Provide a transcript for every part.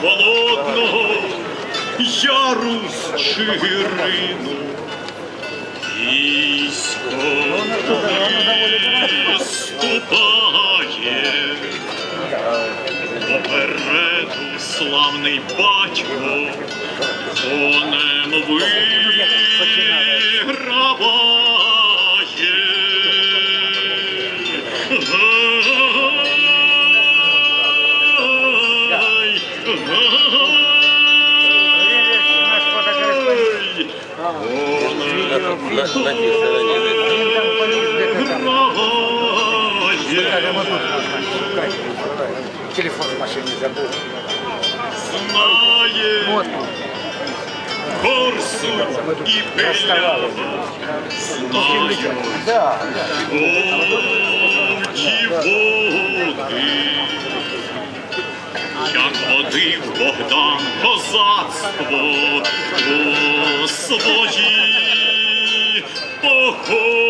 холодного яру з Чигирину. Військо виступає, попереду славний батько, конем виграває. Телефон в машине забыл. Знає Вот. Корсу знають Да. очі води. Як водив Богдан козацтво у свої походи.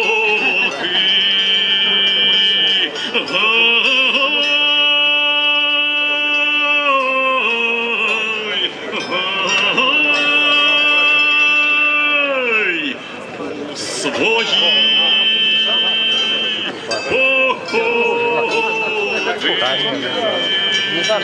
Не так,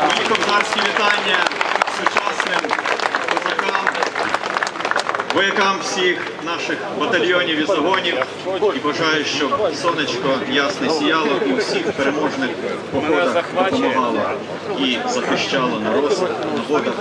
Мої кобзарські вітання сучасним козакам, воякам всіх наших батальйонів і загонів. І бажаю, щоб сонечко ясне сіяло і у всіх переможних походах допомагало і захищало на розвиток, на водах.